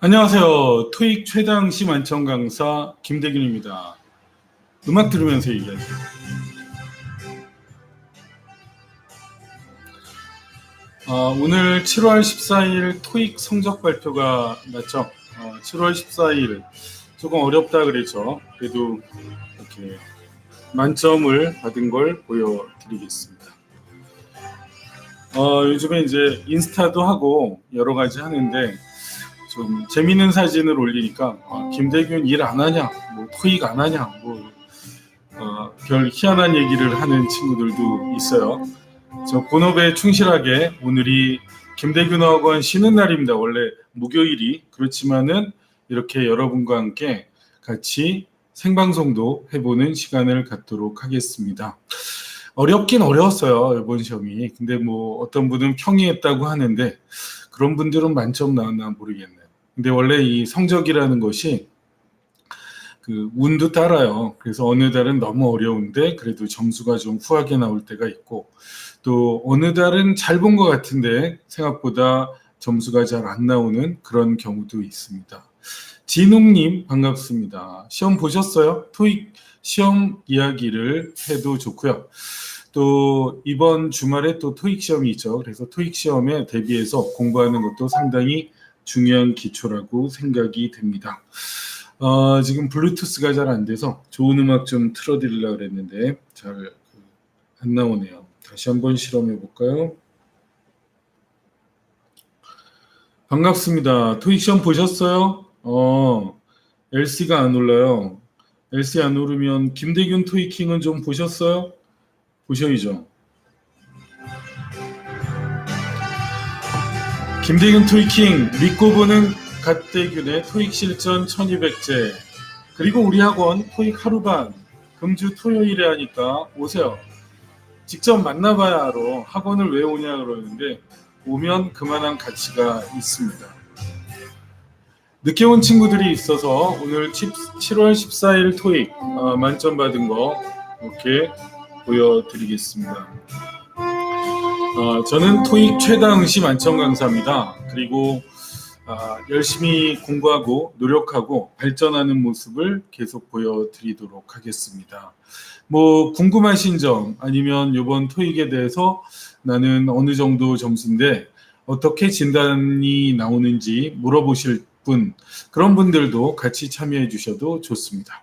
안녕하세요. 토익 최당 시 만점 강사 김대균입니다. 음악 들으면서 얘기하죠. 어, 오늘 7월 14일 토익 성적 발표가 났죠. 어, 7월 14일 조금 어렵다 그랬죠. 그래도 이렇게 만점을 받은 걸 보여드리겠습니다. 어, 요즘에 이제 인스타도 하고 여러 가지 하는데 좀 재밌는 사진을 올리니까 아, 김대균 일 안 하냐, 뭐 토익 안 하냐, 뭐 어, 별 희한한 얘기를 하는 친구들도 있어요. 저 본업에 충실하게 오늘이 김대균 학원 쉬는 날입니다. 원래 목요일이 그렇지만은 이렇게 여러분과 함께 같이 생방송도 해보는 시간을 갖도록 하겠습니다. 어렵긴 어려웠어요 이번 시험이. 근데 뭐 어떤 분은 평이했다고 하는데 그런 분들은 만점 나왔나 모르겠네요. 근데 원래 이 성적이라는 것이 그 운도 따라요. 그래서 어느 달은 너무 어려운데 그래도 점수가 좀 후하게 나올 때가 있고 또 어느 달은 잘 본 것 같은데 생각보다 점수가 잘 안 나오는 그런 경우도 있습니다. 진웅님 반갑습니다. 시험 보셨어요? 토익 시험 이야기를 해도 좋고요. 또 이번 주말에 또 토익 시험이 있죠. 그래서 토익 시험에 대비해서 공부하는 것도 상당히 중요한 기초라고 생각이 됩니다. 어, 지금 블루투스가 잘 안 돼서 좋은 음악 좀 틀어드리려고 그랬는데 잘 안 나오네요. 다시 한번 실험해 볼까요? 반갑습니다. 토익 시험 보셨어요? 어, LC가 안 올라요. LC 안 오르면 김대균 토익킹은 좀 보셨어요? 보셔야죠. 김대균 토익킹 믿고 보는 갓대균의 토익 실전 1200제 그리고 우리 학원 토익 하루반 금주 토요일에 하니까 오세요. 직접 만나봐야 알아. 학원을 왜 오냐 그러는데 오면 그만한 가치가 있습니다. 늦게 온 친구들이 있어서 오늘 7월 14일 토익 어, 만점 받은 거 이렇게 보여드리겠습니다. 어, 저는 토익 최다 응시 만점 강사입니다. 그리고 아, 열심히 공부하고 노력하고 발전하는 모습을 계속 보여드리도록 하겠습니다. 뭐 궁금하신 점 아니면 이번 토익에 대해서 나는 어느 정도 점수인데 어떻게 진단이 나오는지 물어보실 분 그런 분들도 같이 참여해 주셔도 좋습니다.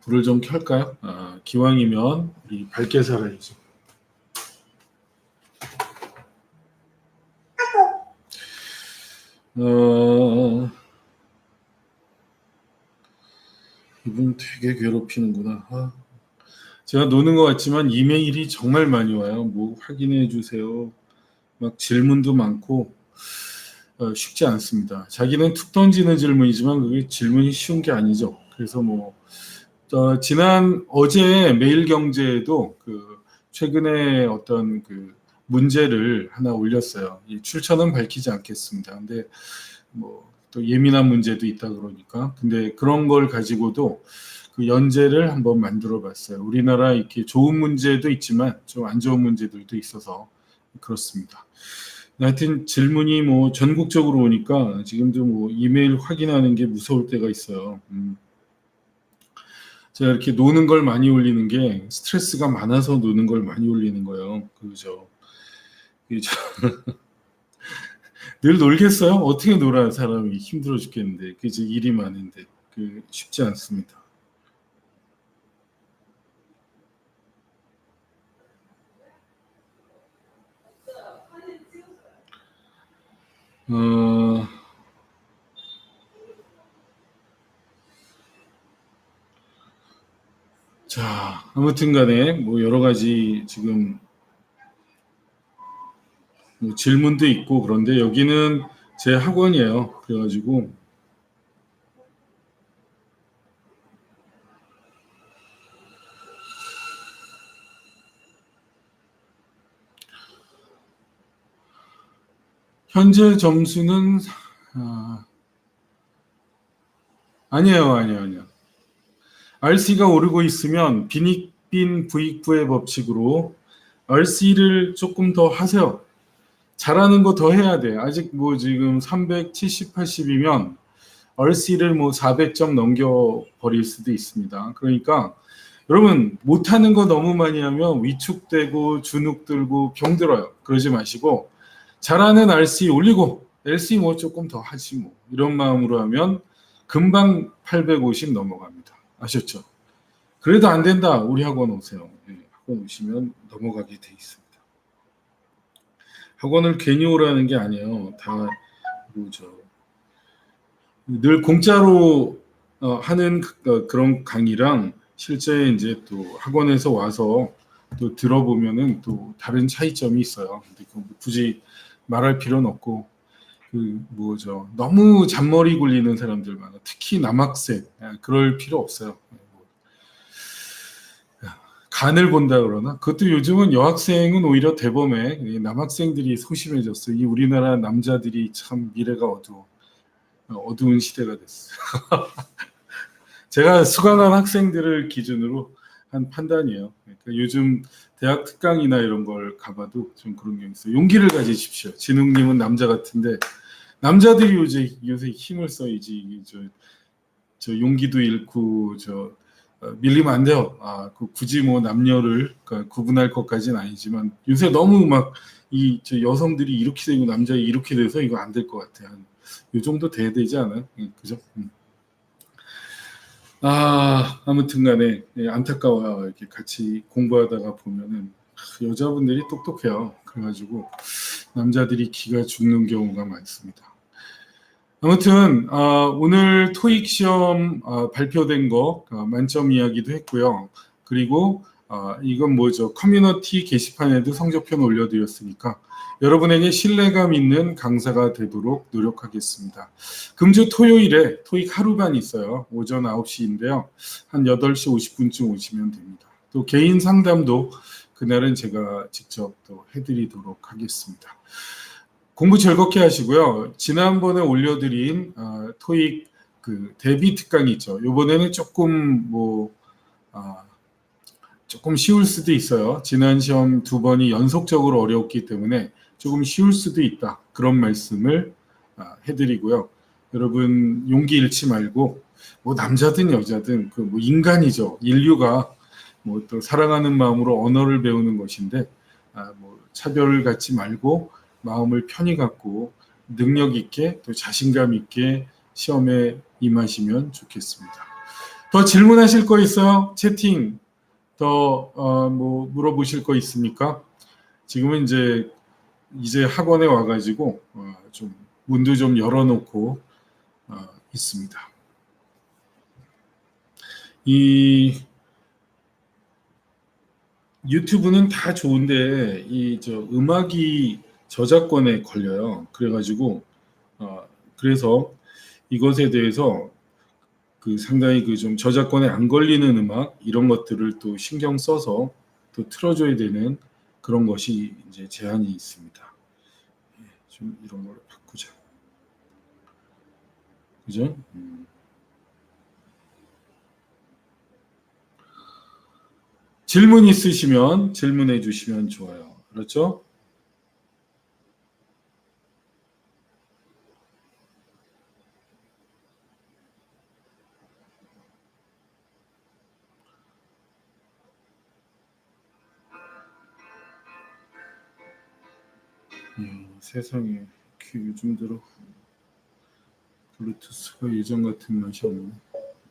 불을 좀 켤까요? 아, 기왕이면 우리 밝게 살아야죠. 어, 이분 되게 괴롭히는구나. 아, 제가 노는 것 같지만 이메일이 정말 많이 와요. 뭐 확인해 주세요. 막 질문도 많고 어, 쉽지 않습니다. 자기는 툭 던지는 질문이지만 그게 질문이 쉬운 게 아니죠. 그래서 뭐 어, 지난 어제 매일경제에도 그 최근에 어떤 그 문제를 하나 올렸어요. 이 출처는 밝히지 않겠습니다. 근데 뭐 또 예민한 문제도 있다 그러니까 근데 그런 걸 가지고도 그 연재를 한번 만들어 봤어요. 우리나라 이렇게 좋은 문제도 있지만 좀 안 좋은 문제들도 있어서 그렇습니다. 하여튼 질문이 뭐 전국적으로 오니까 지금도 뭐 이메일 확인하는 게 무서울 때가 있어요. 음. 제가 이렇게 노는 걸 많이 올리는 게 스트레스가 많아서 노는 걸 많이 올리는 거예요. 그죠? 늘 놀겠어요? 어떻게 놀아요, 사람이 힘들어 죽겠는데. 그지 일이 많은데 그 쉽지 않습니다. 어, 자, 아무튼 간에 뭐 여러 가지 지금 뭐 질문도 있고 그런데 여기는 제 학원이에요. 그래가지고 현재 점수는 아, 아니에요, 아니에요, 아니에요. RC가 오르고 있으면 빈익빈 부익부의 법칙으로 RC를 조금 더 하세요. 잘하는 거 더 해야 돼. 아직 뭐 지금 370, 80이면 RC를 뭐 400점 넘겨 버릴 수도 있습니다. 그러니까 여러분 못하는 거 너무 많이 하면 위축되고 주눅 들고 병들어요. 그러지 마시고 잘하는 RC 올리고 LC 뭐 조금 더 하지 뭐 이런 마음으로 하면 금방 850 넘어갑니다. 아셨죠? 그래도 안 된다. 우리 학원 오세요. 네, 학원 오시면 넘어가게 돼 있습니다. 학원을 괜히 오라는 게 아니에요. 다 뭐죠. 늘 공짜로 어, 하는 그, 어, 그런 강의랑 실제 이제 또 학원에서 와서 또 들어보면은 또 다른 차이점이 있어요. 근데 그 굳이 말할 필요는 없고 그 뭐죠. 너무 잔머리 굴리는 사람들 많아. 특히 남학생 아, 그럴 필요 없어요. 뭐. 간을 본다 그러나 그것도 요즘은 여학생은 오히려 대범해 이 남학생들이 소심해졌어. 이 우리나라 남자들이 참 미래가 어두워. 어, 어두운 시대가 됐어. 제가 수강한 학생들을 기준으로 한 판단이에요. 그러니까 요즘 대학 특강이나 이런 걸 가봐도 좀 그런 게 있어요. 용기를 가지십시오. 진웅님은 남자 같은데 남자들이 요새 요새 힘을 써야지 저, 저 용기도 잃고 저 어, 밀리면 안 돼요. 아, 그 굳이 뭐 남녀를 그러니까 구분할 것까지는 아니지만 요새 너무 막이저 여성들이 이렇게 되고 남자 이렇게 돼서 이거 안 될 것 같아요. 요 정도 돼야 되지 않아요? 응, 그죠? 음. 아, 아무튼간에 예, 안타까워요. 이렇게 같이 공부하다가 보면은 아, 여자분들이 똑똑해요. 그래가지고 남자들이 기가 죽는 경우가 많습니다. 아무튼 아, 오늘 토익 시험 아, 발표된 거 아, 만점 이야기도 했고요. 그리고 아, 이건 뭐죠? 커뮤니티 게시판에도 성적표 올려드렸으니까 여러분에게 신뢰감 있는 강사가 되도록 노력하겠습니다. 금주 토요일에 토익 하루반 있어요. 오전 9시인데요. 한 8시 50분쯤 오시면 됩니다. 또 개인 상담도 그날은 제가 직접 또 해드리도록 하겠습니다. 공부 즐겁게 하시고요. 지난번에 올려드린 어, 토익 그 대비 특강이 있죠. 이번에는 조금 뭐 아, 조금 쉬울 수도 있어요. 지난 시험 두 번이 연속적으로 어려웠기 때문에 조금 쉬울 수도 있다. 그런 말씀을 아, 해드리고요. 여러분 용기 잃지 말고 뭐 남자든 여자든 그 뭐 인간이죠. 인류가 뭐 또 사랑하는 마음으로 언어를 배우는 것인데 아, 뭐 차별을 갖지 말고 마음을 편히 갖고 능력 있게 또 자신감 있게 시험에 임하시면 좋겠습니다. 더 질문하실 거 있어요? 채팅 더 어, 뭐 물어보실 거 있습니까? 지금은 이제 이제 학원에 와가지고 어, 좀 문도 좀 열어놓고 어, 있습니다. 이 유튜브는 다 좋은데 이 저 음악이 저작권에 걸려요. 그래가지고 어, 그래서 이것에 대해서 그 상당히 그 좀 저작권에 안 걸리는 음악 이런 것들을 또 신경 써서 또 틀어줘야 되는 그런 것이 이제 제한이 있습니다. 예, 좀 이런 걸로 바꾸자. 그죠? 음. 질문 있으시면 질문해 주시면 좋아요. 그렇죠? 세상에 그 요즘 들어 블루투스가 예전 같은 맛이 없네.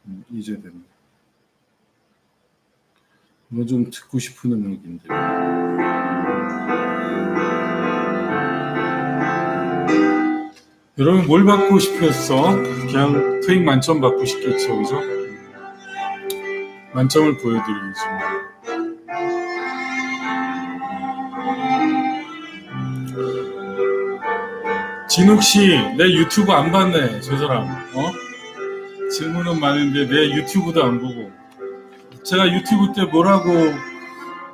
음, 이제 됐네. 이거 좀 듣고 싶은 음악인데. 여러분 뭘 받고 싶었어? 그냥 토익 만점 받고 싶겠죠, 그죠? 만점을 보여드리겠습니다 진욱 씨, 내 유튜브 안 봤네, 저 사람. 어? 질문은 많은데 내 유튜브도 안 보고. 제가 유튜브 때 뭐라고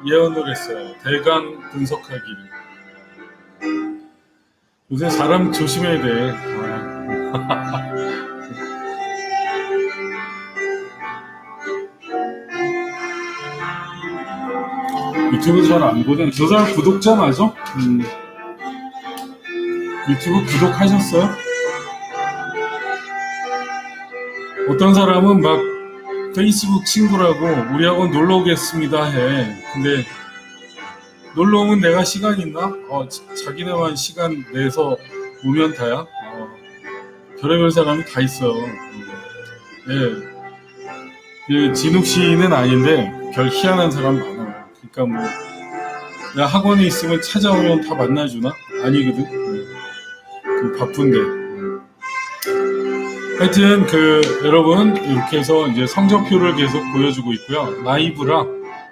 예언을 했어요. 대강 분석하기를. 요새 사람 조심해야 돼. 아. 유튜브 잘 안 보는 저 사람 구독자 맞아? 음. 유튜브 구독하셨어요? 어떤 사람은 막 페이스북 친구라고 우리 학원 놀러 오겠습니다 해. 근데 놀러 오면 내가 시간 있나? 어, 자- 자기네만 시간 내서 오면 다야. 어, 별의별 사람이 다 있어요. 예. 그 진욱 씨는 아닌데 별 희한한 사람 많아요. 그러니까 뭐 내가 학원에 있으면 찾아오면 다 만나주나? 아니거든. 예. 그 바쁜데. 예. 하여튼 그 여러분 이렇게 해서 이제 성적표를 계속 보여주고 있고요. 라이브라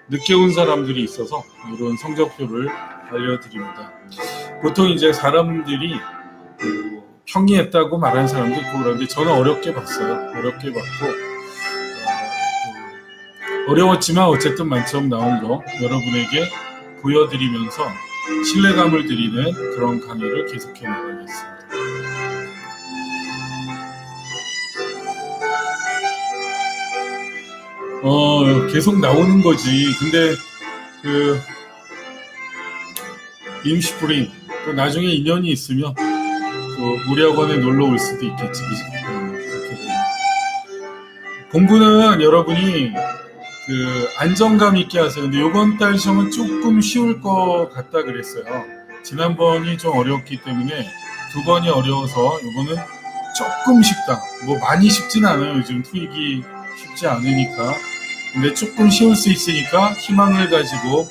늦게 온 사람들이 있어서 이런 성적표를 알려드립니다. 보통 이제 사람들이 그 평이했다고 말하는 사람도 있고 그런데 저는 어렵게 봤어요. 어렵게 봤고 어, 어려웠지만 어쨌든 만점 나온 거 여러분에게 보여드리면서 신뢰감을 드리는 그런 강의를 계속해 나가겠습니다. 어 계속 나오는 거지. 근데 그 임시프림 또 나중에 인연이 있으면 또 우리 학원에 놀러 올 수도 있겠지. 공부는 여러분이 그 안정감 있게 하세요. 근데 이번 달 시험은 조금 쉬울 것 같다 그랬어요. 지난번이 좀 어려웠기 때문에 두 번이 어려워서 이거는 조금 쉽다. 뭐 많이 쉽진 않아요. 요즘 토익이 쉽지 않으니까. 근데 조금 쉬울 수 있으니까 희망을 가지고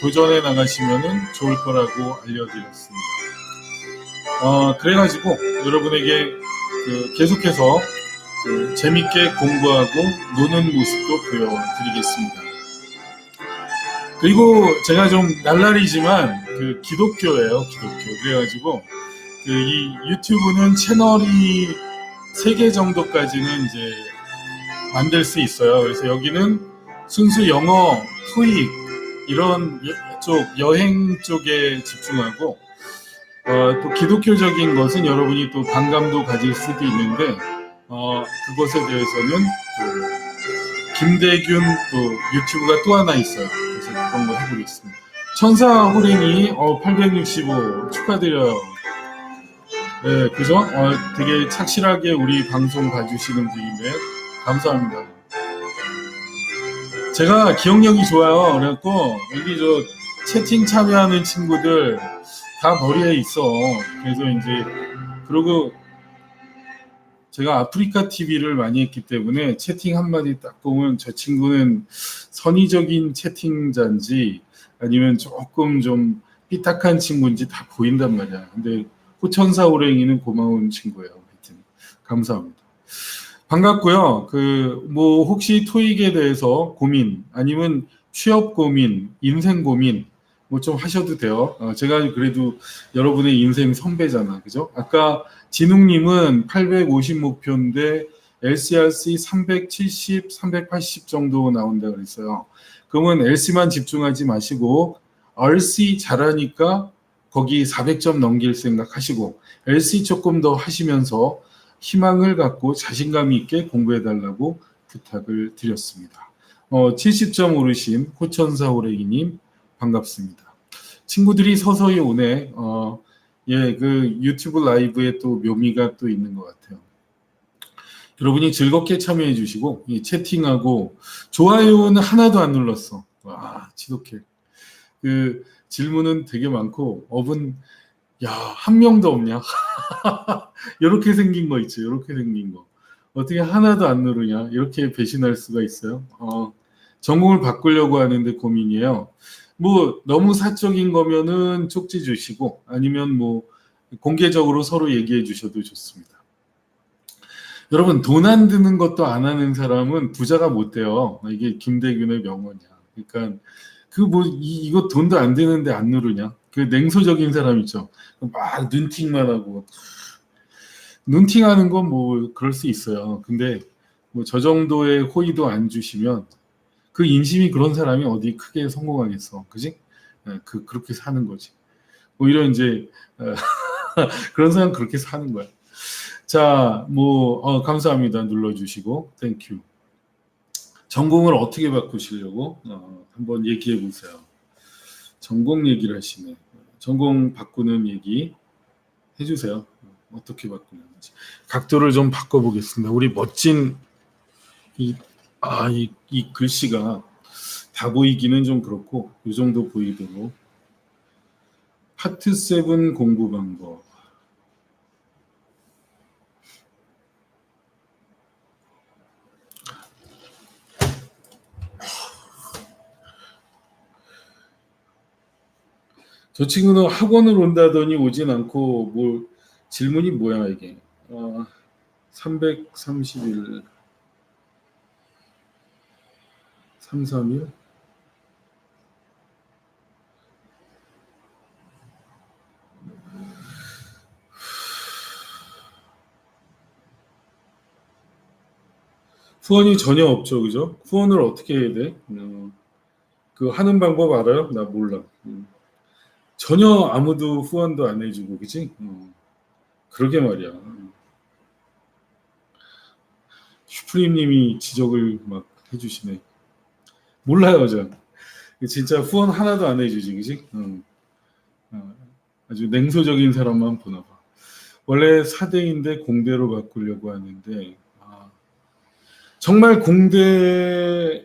도전해 나가시면은 좋을 거라고 알려드렸습니다. 어, 그래가지고 여러분에게 그 계속해서 그 재밌게 공부하고 노는 모습도 보여드리겠습니다. 그리고 제가 좀 날라리지만 그 기독교예요, 기독교. 그래가지고 그 이 유튜브는 채널이 세개 정도까지는 이제 만들 수 있어요. 그래서 여기는 순수 영어, 토익 이런 여- 쪽 여행 쪽에 집중하고 어, 또 기독교적인 것은 여러분이 또 반감도 가질 수도 있는데 어, 그것에 대해서는 또 김대균 또 유튜브가 또 하나 있어요. 그래서 그런 거 해보겠습니다. 천사 호랭이 어, 865 축하드려요. 네, 그죠? 어, 되게 착실하게 우리 방송 봐주시는 분인데 감사합니다. 제가 기억력이 좋아요. 그래갖고 여기 저 채팅 참여하는 친구들 다 머리에 있어. 그래서 이제 그리고 제가 아프리카 TV를 많이 했기 때문에 채팅 한마디 딱 보면 저 친구는 선의적인 채팅자인지 아니면 조금 좀 삐딱한 친구인지 다 보인단 말이야. 근데 호천사 오랭이는 고마운 친구예요. 하여튼 감사합니다. 반갑고요. 그 뭐 혹시 토익에 대해서 고민 아니면 취업 고민, 인생 고민 뭐 좀 하셔도 돼요. 어, 제가 그래도 여러분의 인생 선배잖아, 그죠? 아까 진웅님은 850 목표인데 LCRC 370, 380 정도 나온다 그랬어요. 그러면 LC만 집중하지 마시고 RC 잘하니까 거기 400점 넘길 생각하시고 LC 조금 더 하시면서 희망을 갖고 자신감 있게 공부해 달라고 부탁을 드렸습니다. 어, 70점 오르신 호천사 오레기님 반갑습니다. 친구들이 서서히 오네. 어, 예, 그 유튜브 라이브에 또 묘미가 또 있는 것 같아요. 여러분이 즐겁게 참여해 주시고 이 채팅하고 좋아요는 하나도 안 눌렀어. 와, 지독해. 그 질문은 되게 많고 업은 야, 한 명도 없냐? 이렇게 생긴 거 있죠. 이렇게 생긴 거. 어떻게 하나도 안 누르냐? 이렇게 배신할 수가 있어요. 어, 전공을 바꾸려고 하는데 고민이에요. 뭐 너무 사적인 거면은 쪽지 주시고 아니면 뭐 공개적으로 서로 얘기해 주셔도 좋습니다. 여러분 돈 안 드는 것도 안 하는 사람은 부자가 못 돼요. 이게 김대균의 명언이야. 그러니까 그 뭐 이거 돈도 안 드는데 안 누르냐? 그 냉소적인 사람 있죠. 막 눈팅만 하고 눈팅하는 건 뭐 그럴 수 있어요. 근데 뭐 저 정도의 호의도 안 주시면 그 인심이 그런 사람이 어디 크게 성공하겠어, 그지? 예, 그 그렇게 사는 거지. 오히려 이제 어, 그런 사람 그렇게 사는 거야. 자, 뭐 어, 감사합니다. 눌러주시고, 땡큐. 전공을 어떻게 바꾸시려고 어, 한번 얘기해 보세요. 전공 얘기를 하시네. 전공 바꾸는 얘기. 해주세요. 어떻게 바꾸는지 각도를 좀 바꿔보겠습니다. 우리 멋진 이, 아, 이, 이 글씨가 다 보이기는 좀 그렇고 이 정도 보이도록 파트 7 공부 방법 저 친구는 학원을 온다더니 오진 않고 뭐 질문이 뭐야 이게 어, 331 331 후원이 전혀 없죠, 그죠? 후원을 어떻게 해야 돼? 어, 그 하는 방법 알아요? 나 몰라. 음. 전혀 아무도 후원도 안 해주고, 그지? 어, 그러게 말이야. 슈프림님이 지적을 막 해주시네. 몰라요, 저. 진짜 후원 하나도 안 해주지, 그지? 어. 어, 아주 냉소적인 사람만 보나 봐. 원래 사대인데 공대로 바꾸려고 하는데, 아, 정말 공대를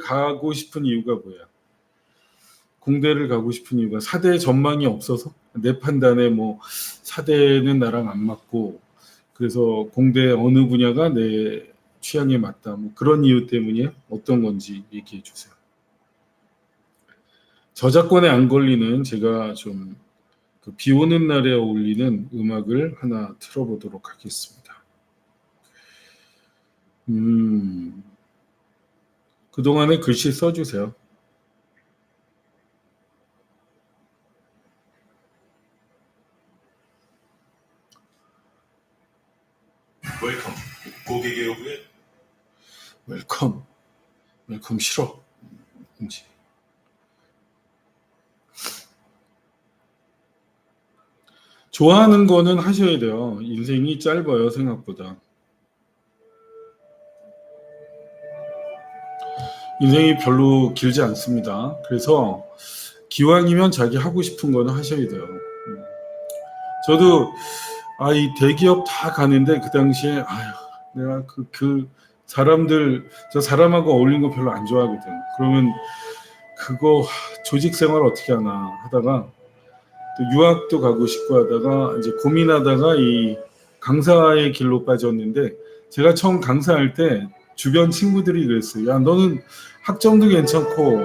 가고 싶은 이유가 뭐야? 공대를 가고 싶은 이유가 사대 전망이 없어서 내 판단에 뭐 사대는 나랑 안 맞고 그래서 공대 어느 분야가 내 취향에 맞다 뭐 그런 이유 때문에 어떤 건지 얘기해 주세요. 저작권에 안 걸리는 제가 좀그비 오는 날에 어울리는 음악을 하나 틀어보도록 하겠습니다. 음, 그동안에 글씨 써주세요. 웰컴 고객 여러분의 웰컴. 웰컴 싫어. 왠지. 좋아하는 거는 하셔야 돼요. 인생이 짧아요, 생각보다. 인생이 별로 길지 않습니다. 그래서 기왕이면 자기 하고 싶은 거는 하셔야 돼요. 음. 저도 아, 이 대기업 다 가는데 그 당시에 아휴, 내가 그, 그 사람들 저 사람하고 어울리는 거 별로 안 좋아하거든. 그러면 그거 하, 조직 생활 어떻게 하나 하다가 또 유학도 가고 싶고 하다가 이제 고민하다가 이 강사의 길로 빠졌는데 제가 처음 강사할 때 주변 친구들이 그랬어요. 야 너는 학점도 괜찮고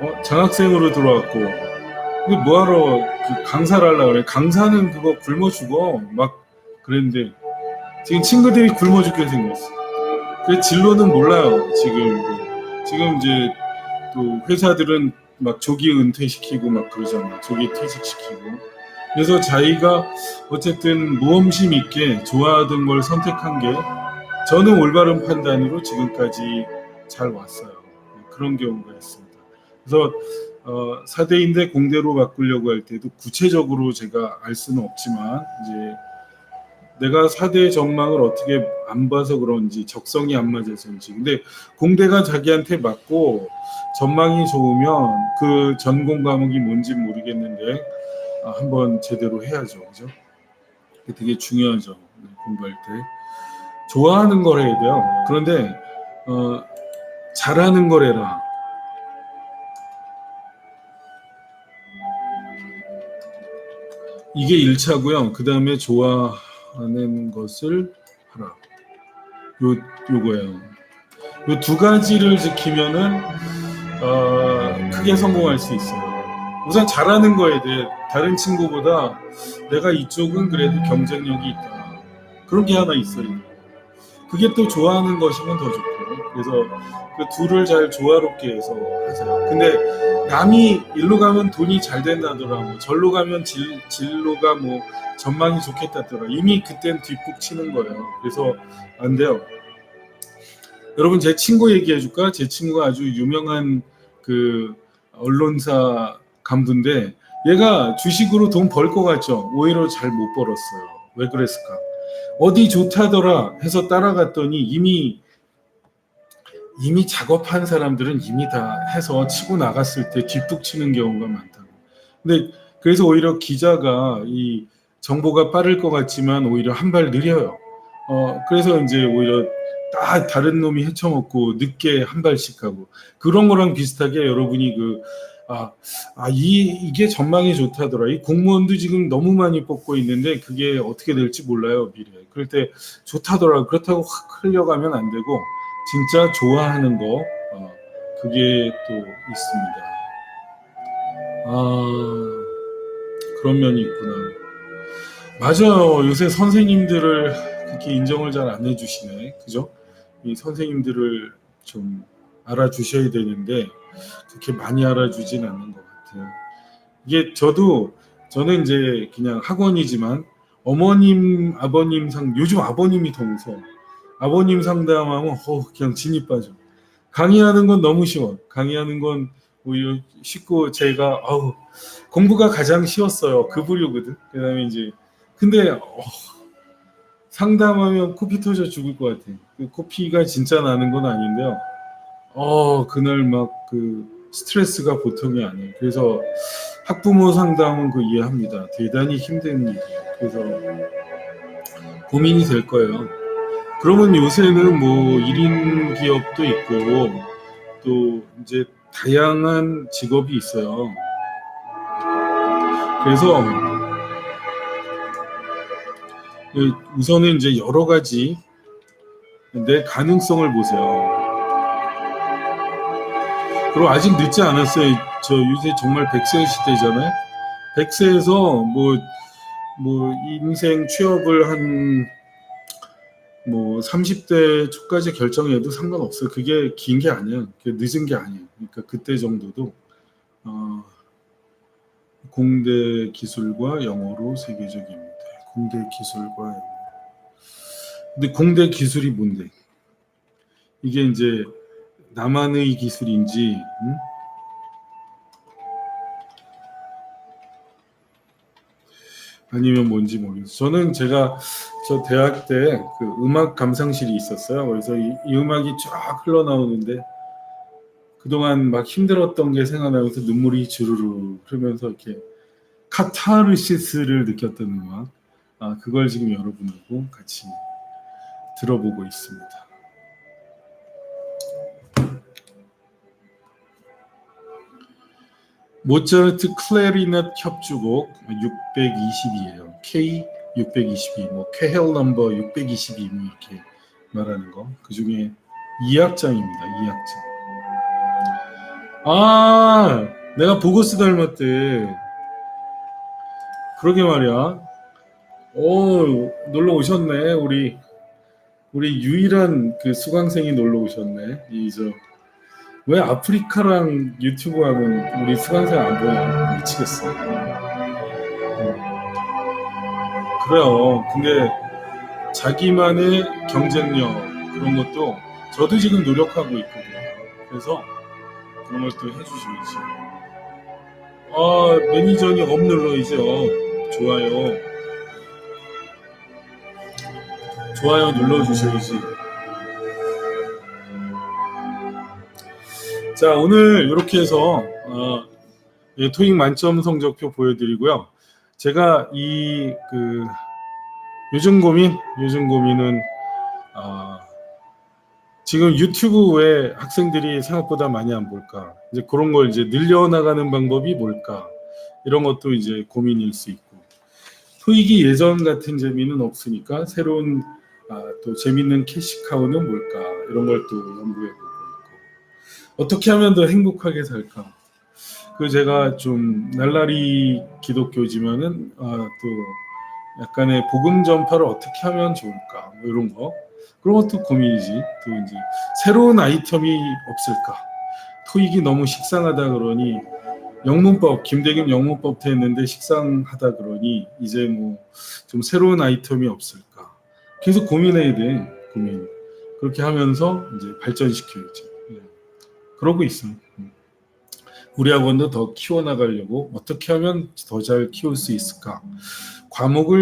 어, 장학생으로 들어왔고 근데 뭐하러 그 강사를 하려고 그래? 강사는 그거 굶어 죽어. 막 그랬는데 지금 친구들이 굶어 죽게 생겼어. 그 진로는 몰라요 지금. 지금 이제 또 회사들은 막 조기 은퇴시키고 막 그러잖아. 조기 퇴직시키고. 그래서 자기가 어쨌든 모험심 있게 좋아하던 걸 선택한 게 저는 올바른 판단으로 지금까지 잘 왔어요. 그런 경우가 있습니다. 그래서 어, 사대인데 공대로 바꾸려고 할 때도 구체적으로 제가 알 수는 없지만 이제 내가 사대 전망을 어떻게 안 봐서 그런지 적성이 안 맞아서인지. 근데 공대가 자기한테 맞고 전망이 좋으면 그 전공 과목이 뭔지 모르겠는데 아, 한번 제대로 해야죠. 그죠? 되게 중요하죠 네, 공부할 때. 좋아하는 걸 해야 돼요. 그런데 어, 잘하는 걸 해라 이게 1차고요 그 다음에 좋아하는 것을 하라 요, 요거예요 요 두 가지를 지키면은 어, 크게 성공할 수 있어요. 우선 잘하는 거에 대해 다른 친구보다 내가 이쪽은 그래도 경쟁력이 있다. 그런 게 하나 있어요. 그게 또 좋아하는 것이면 더 좋고. 그래서 그 둘을 잘 조화롭게 해서 하세요. 근데 남이 일로 가면 돈이 잘 된다더라. 뭐 절로 가면 질, 진로가 뭐 전망이 좋겠다더라. 이미 그땐 뒷북 치는 거예요. 그래서 안 돼요. 여러분 제 친구 얘기해 줄까? 제 친구가 아주 유명한 그 언론사 간부인데 얘가 주식으로 돈 벌 것 같죠? 오히려 잘 못 벌었어요. 왜 그랬을까? 어디 좋다더라 해서 따라갔더니 이미 이미 작업한 사람들은 이미 다 해서 치고 나갔을 때 뒷북 치는 경우가 많다고. 근데 그래서 오히려 기자가 이 정보가 빠를 것 같지만 오히려 한 발 느려요. 어, 그래서 이제 오히려 다 다른 놈이 헤쳐먹고 늦게 한 발씩 가고 그런 거랑 비슷하게 여러분이 그 아, 아, 이, 이게 전망이 좋다더라. 이 공무원도 지금 너무 많이 뽑고 있는데 그게 어떻게 될지 몰라요, 미래. 그럴 때 좋다더라. 그렇다고 확 흘려가면 안 되고 진짜 좋아하는 거, 어, 그게 또 있습니다. 아, 그런 면이 있구나. 맞아요. 요새 선생님들을 그렇게 인정을 잘 안 해주시네. 그죠? 이 선생님들을 좀 알아주셔야 되는데 그렇게 많이 알아주진 않는 것 같아요. 이게 저도 저는 이제 그냥 학원이지만 어머님, 아버님 상 요즘 아버님이 더 무서워. 아버님 상담하면 어, 그냥 진이 빠져. 강의하는 건 너무 쉬워. 강의하는 건 오히려 쉽고 제가 아우 공부가 가장 쉬웠어요. 그 부류거든. 그다음에 이제 근데 어, 상담하면 코피 터져 죽을 것 같아. 그 코피가 진짜 나는 건 아닌데요. 어 그날 막 그 스트레스가 보통이 아니에요. 그래서 학부모 상담은 그 이해합니다. 대단히 힘든 일이에요. 그래서 고민이 될 거예요. 그러면 요새는 뭐 1인 기업도 있고 또 이제 다양한 직업이 있어요. 그래서 우선은 이제 여러 가지 내 가능성을 보세요. 그리고 아직 늦지 않았어요. 저 요새 정말 100세 시대잖아요. 100세에서 뭐, 뭐, 인생 취업을 한, 뭐, 30대 초까지 결정해도 상관없어요. 그게 긴 게 아니야. 그게 늦은 게 아니에요. 그러니까 그때 정도도, 어, 공대 기술과 영어로 세계적입니다. 공대 기술과. 근데 공대 기술이 뭔데? 이게 이제 나만의 기술인지, 응? 아니면 뭔지 모르겠어요. 저는 제가 저 대학 때 그 음악 감상실이 있었어요. 그래서 이, 이 음악이 쫙 흘러나오는데 그동안 막 힘들었던 게 생각나면서 눈물이 주르르 흐르면서 이렇게 카타르시스를 느꼈던 음악. 아, 그걸 지금 여러분하고 같이 들어보고 있습니다. 모차르트 클래리넷 협주곡 620이에요. K 622, 뭐 케헬 넘버 622, 뭐 이렇게 말하는 거. 그 중에 2악장입니다. 2악장. 아, 내가 보고스 닮았대. 그러게 말이야. 오, 놀러 오셨네. 우리 우리 유일한 그 수강생이 놀러 오셨네. 이저 왜 아프리카랑 유튜브 하면 우리 수강생 안 보여? 미치겠어. 음. 그래요. 근데 자기만의 경쟁력 그런 것도 저도 지금 노력하고 있거든요. 그래서 그런 걸또 해주셔야지. 아 매니저니 업 눌러이죠. 좋아요. 좋아요 눌러주셔야지. 자 오늘 이렇게 해서 어, 예, 토익 만점 성적표 보여드리고요. 제가 이 그 요즘 고민 요즘 고민은 아, 지금 유튜브 왜 학생들이 생각보다 많이 안 볼까? 이제 그런 걸 이제 늘려나가는 방법이 뭘까? 이런 것도 이제 고민일 수 있고. 토익이 예전 같은 재미는 없으니까 새로운 아, 또 재밌는 캐시카우는 뭘까? 이런 걸 또 연구해 보고 어떻게 하면 더 행복하게 살까? 그 제가 좀 날라리 기독교지만은 아, 또 약간의 복음 전파를 어떻게 하면 좋을까? 뭐 이런 거. 그런 것도 고민이지. 또 이제 새로운 아이템이 없을까? 토익이 너무 식상하다 그러니 영문법 김대겸 영문법 했는데 식상하다 그러니 이제 뭐 좀 새로운 아이템이 없을까? 계속 고민해야 돼 고민. 그렇게 하면서 이제 발전시켜야지. 예. 그러고 음. 우리 학원도 더 키워나가려고 어떻게 하면 더 잘 키울 수 있을까 과목을